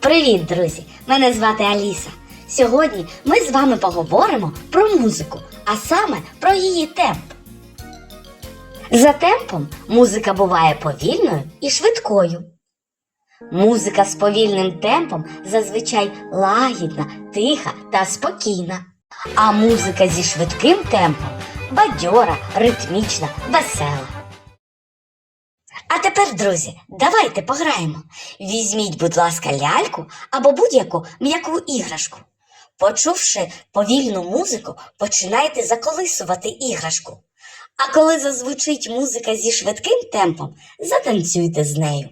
Привіт, друзі! Мене звати Аліса. Сьогодні ми з вами поговоримо про музику, а саме про її темп. За темпом музика буває повільною і швидкою. Музика з повільним темпом зазвичай лагідна, тиха та спокійна. А музика зі швидким темпом бадьора, ритмічна, весела. А тепер, друзі, давайте пограємо. Візьміть, будь ласка, ляльку або будь-яку м'яку іграшку. Почувши повільну музику, починайте заколисувати іграшку. А коли зазвучить музика зі швидким темпом, затанцюйте з нею.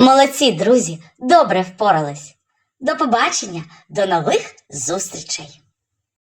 Молодці, друзі, добре впорались. До побачення, до нових зустрічей!